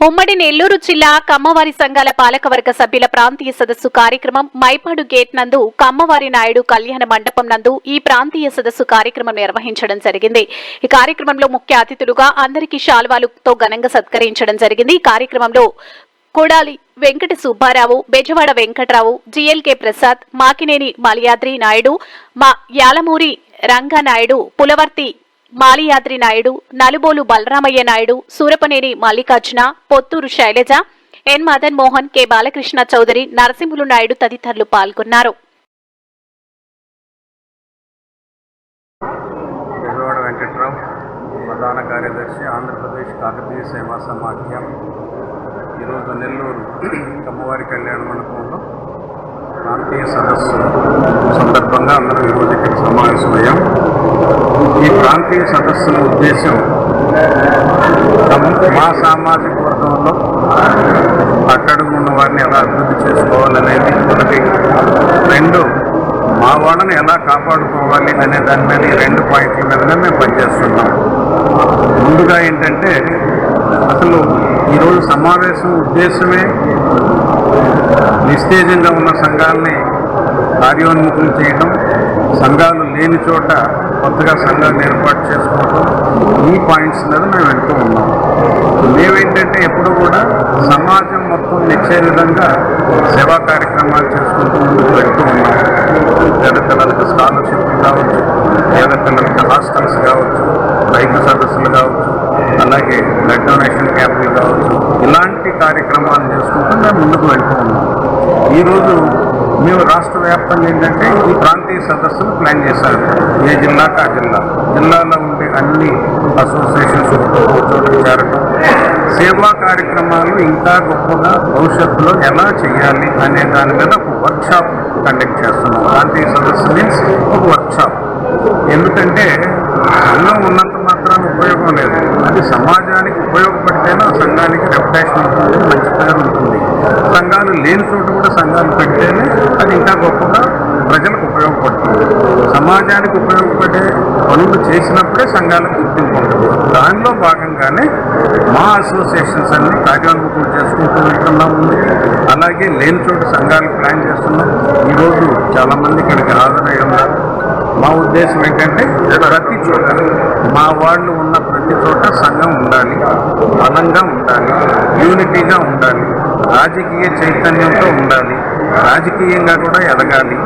ఉమ్మడి నెల్లూరు జిల్లా కమ్మవారి సంఘాల పాలకవర్గ సభ్యుల ప్రాంతీయ సదస్సు కార్యక్రమం మైపాడు గేట్ నందు కమ్మవారి నాయుడు కళ్యాణ మండపం నందు ఈ ప్రాంతీయ సదస్సు కార్యక్రమం నిర్వహించడం జరిగింది. ఈ కార్యక్రమంలో ముఖ్య అతిథులుగా అందరికీ శాల్వాలుతో ఘనంగా సత్కరించడం జరిగింది. ఈ కార్యక్రమంలో కొడాలి వెంకట సుబ్బారావు బెజవాడ వెంకట్రావు జిఎల్కే ప్రసాద్ మాకినేని మలయాద్రి నాయుడు మా యాలమూరి రంగానాయుడు పులవర్తి మాలియాద్రి నాయుడు నలుబోలు బలరామయ్య నాయుడు సూరపనేని మల్లికార్జున పొత్తూరు శైలజ ఎన్ మదన్ మోహన్ కె బాలకృష్ణ చౌదరి నరసింహులు నాయుడు తదితరులు పాల్గొన్నారు. ప్రధాన కార్యదర్శి ఆంధ్రప్రదేశ్ కాకతీయ సేవా సమాఖ్యం. ఈరోజు నెల్లూరు కమ్మవారి కళ్యాణ మండపంలో ప్రాంతీయ సదస్సు సందర్భంగా అందరూ ఈరోజు ఇక్కడ సమావేశమయ్యాం. ఈ ప్రాంతీయ సదస్సుల ఉద్దేశం మా సామాజిక వర్గంలో అక్కడ ఉన్న వారిని ఎలా అభివృద్ధి చేసుకోవాలనేది ఒకటి. రెండు మా వాళ్ళని ఎలా కాపాడుకోవాలి అనే దాని మీద ఈ రెండు పాయింట్ల మీదనే మేము పనిచేస్తున్నాం. ముందుగా ఏంటంటే అసలు ఈరోజు సమావేశం ఉద్దేశమే నిస్తేజంగా ఉన్న సంఘాలని కార్యోన్ముఖం చేయడం సంఘాలు లేని చోట కొత్తగా సంఘాలను ఏర్పాటు చేసుకోవడం ఈ పాయింట్స్ మీద మేము వెళ్తూ ఉన్నాం. మేమేంటంటే ఎప్పుడు కూడా సమాజం మొత్తం నిచ్చే విధంగా సేవా కార్యక్రమాలు చేసుకుంటూ ముందుకు వెళ్తూ ఉన్నాం. పేద పిల్లలకు స్కాలర్షిప్లు కావచ్చు పేద పిల్లలకి హాస్టల్స్ కావచ్చు రైతు సదస్సులు కావచ్చు అలాగే బ్లడ్ డొనేషన్ క్యాంపులు కావచ్చు ఇలాంటి కార్యక్రమాలు చేసుకుంటూ మేము ముందుకు వెళ్తూ ఉన్నాం. ఈరోజు మేము రాష్ట్ర వ్యాప్తంగా ఏంటంటే ఈ ప్రాంతీయ సదస్సులు ప్లాన్ చేశారు. ఏ జిల్లాకు ఆ జిల్లా? జిల్లాలో ఉండే అన్ని అసోసియేషన్స్ ఒక సేవా కార్యక్రమాలు ఇంకా గొప్పగా భవిష్యత్తులో ఎలా చేయాలి అనే దాని మీద ఒక వర్క్షాప్ కండక్ట్ చేస్తున్నాం. ప్రాంతీయ సదస్సు మీన్స్ ఒక వర్క్షాప్. ఎందుకంటే సంఘం ఉన్నంత మాత్రాన ఉపయోగం లేదు. అది సమాజానికి ఉపయోగపడితేనే ఆ సంఘానికి రెప్యుటేషన్ ఉంటుంది మంచి పేరు ఉంటుంది. సంఘాలు లేని చోట కూడా సంఘాలు పెడితేనే అది ఇంకా గొప్పగా ప్రజలకు ఉపయోగపడుతుంది. సమాజానికి ఉపయోగపడే పనులు చేసినప్పుడే సంఘాలకు గుర్తింపు ఉంటుంది. దానిలో భాగంగానే మా అసోసియేషన్స్ అన్ని కార్యోన్ముఖం చేసుకుంటూ వెళ్తున్నాము అలాగే లేని చోట సంఘాలు ప్లాన్ చేస్తున్నాం. ఈరోజు చాలామంది ఇక్కడికి హాజరై మా ఉద్దేశం ఏంటంటే ప్రతి చోట మా వాళ్ళు ఉన్న ప్రతి చోట సంఘం ఉండాలి. బలంగా ఉండాలి. యూనిటీగా ఉండాలి. రాజకీయ చైతన్యంతో ఉండాలి. రాజకీయంగా కూడా ఎదగాలి.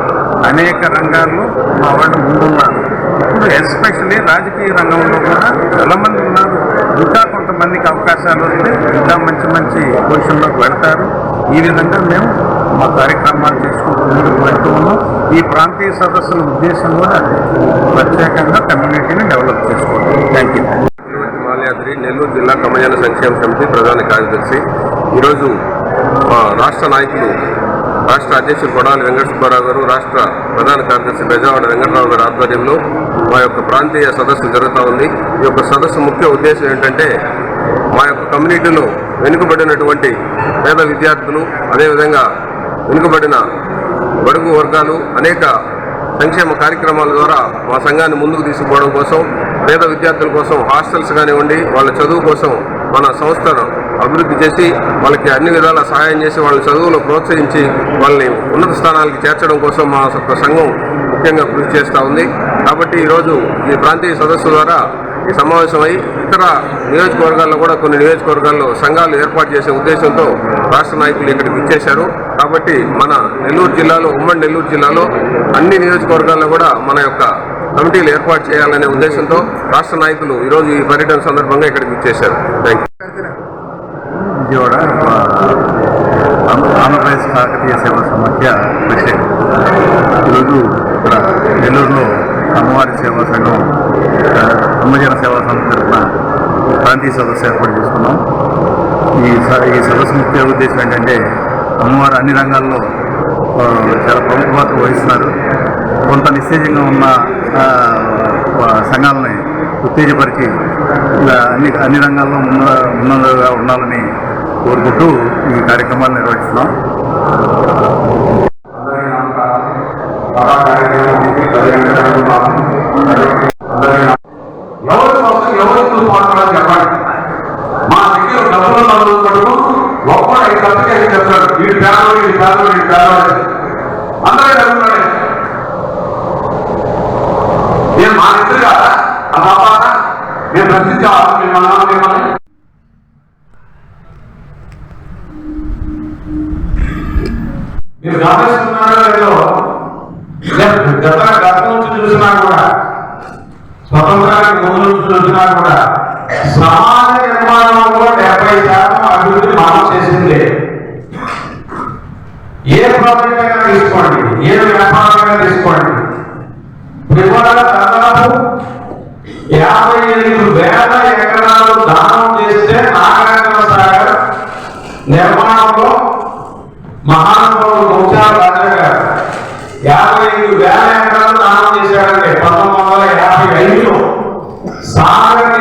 అనేక రంగాల్లో మా వాళ్ళు ముందున్నారు. ఇప్పుడు ఎస్పెషల్లీ రాజకీయ రంగంలో కూడా చాలామంది ఉన్నారు. ఇంకా కొంతమందికి అవకాశాలు ఉంటే ఇంకా మంచి మంచి పొజిషన్లోకి వెళ్తారు. ఈ విధంగా మేము మా కార్యక్రమాలు చేసుకుంటూ ముందుకు వెళ్తూ ఉన్నాం. ఈ ప్రాంతీయ సదస్సుల ఉద్దేశం కూడా ప్రత్యేకంగా కమ్యూనిటీని డెవలప్ చేసుకోవడం. Thank you. మాల్యాద్రి నెల్లూరు జిల్లా కమయాన సంక్షేమ సమితి ప్రధాన కార్యదర్శి. ఈరోజు మా రాష్ట్ర నాయకులు రాష్ట్ర అధ్యక్షులు కొడాలి వెంకట సుబ్బారావు గారు రాష్ట్ర ప్రధాన కార్యదర్శి బెజావాడ వెంకటరావు గారి ఆధ్వర్యంలో మా యొక్క ప్రాంతీయ సదస్సు జరుగుతూ ఉంది. ఈ యొక్క సదస్సు ముఖ్య ఉద్దేశం ఏంటంటే మా యొక్క కమ్యూనిటీలో వెనుకబడినటువంటి పేద విద్యార్థులు అదేవిధంగా వెనుకబడిన బడుగు వర్గాలు అనేక సంక్షేమ కార్యక్రమాల ద్వారా మా సంఘాన్ని ముందుకు తీసుకుపోవడం కోసం పేద విద్యార్థుల కోసం హాస్టల్స్ కానివ్వండి వాళ్ళ చదువు కోసం మన సంస్థను అభివృద్ధి చేసి వాళ్ళకి అన్ని విధాల సహాయం చేసి వాళ్ళ చదువులో ప్రోత్సహించి వాళ్ళని ఉన్నత స్థానాలకి చేర్చడం కోసం మా సంఘం ముఖ్యంగా కృషి చేస్తూ ఉంది. కాబట్టి ఈరోజు ఈ ప్రాంతీయ సదస్సు ద్వారా ఈ సమావేశమై ఇతర నియోజకవర్గాల్లో కూడా కొన్ని నియోజకవర్గాల్లో సంఘాలు ఏర్పాటు చేసే ఉద్దేశంతో రాష్ట్ర నాయకులు ఇక్కడికి ఇచ్చేశారు కాబట్టి మన నెల్లూరు జిల్లాలో ఉమ్మడి నెల్లూరు జిల్లాలో అన్ని నియోజకవర్గాల్లో కూడా మన యొక్క కమిటీలు ఏర్పాటు చేయాలనే ఉద్దేశంతో రాష్ట్ర నాయకులు ఈరోజు ఈ పర్యటన సందర్భంగా ఇక్కడికి ఇచ్చేశారు థ్యాంక్ యూ విజయవాడ ఆ, ఆంధ్ర- ఆంధ్రప్రదేశ్ కాకతీయ సేవా సమాఖ్య ప్రెసిడెంట్ ఈరోజు ఇక్కడ నెల్లూరులో అమ్మవారి సేవా సంఘం ఆ, అమ్మజన సేవా సంఘం తరఫున ప్రాంతీయ సదస్సు ఏర్పాటు చేసుకున్నాం. ఈ స- ఈ సదస్సు ముఖ్య ఉద్దేశం ఏంటంటే అమ్మవారు అన్ని రంగాల్లో చాలా ప్రముఖ పాత్ర వహిస్తున్నారు. కొంత నిస్తేజంగా ఉన్న సంఘాలని ఉత్తేజపరిచి ఇలా అన్ని అన్ని రంగాల్లో ముందు ముందుగా ఉండాలని కోరుకుంటూ ఈ కార్యక్రమాలు నిర్వహిస్తున్నాం. మా అందరూ నేను మా ఇద్దరు కాదా? మా బాబా నేను ప్రశ్నించాలి మిమ్మల్ని మిమ్మల్ని మీరు గమనిస్తున్నారో లేదో గత గత నుంచి చూసినా కూడా స్వతంత్రానికి ముందు నుంచి చూసినా కూడా సమాజ నిర్మాణంలో డెబ్బై శాతం అభివృద్ధి మనం చేసింది. ఏ ప్రాజెక్ట్ అయినా తీసుకోండి ఏ వ్యాపారమైనా తీసుకోండి. ఇవాళ దాదాపు యాభై ఎనిమిది వేల ఎకరాలు దానం చేస్తే నాగరాజన సాగర్ నిర్మాణంలో మహానుభావుడు రాజా గారు యాభై ఐదు వేల ఎకరాలు దానం చేశాడంటే పంతొమ్మిది వందల యాభై ఐదులో సాగర్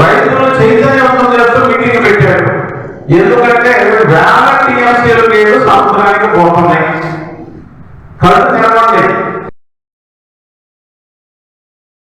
రైతులు చైతన్యవంతం చేస్తూ మీటింగ్ పెట్టాడు. ఎందుకంటే వేల టీఎంసీలు నీళ్ళు సముద్రానికి పోతున్నాయి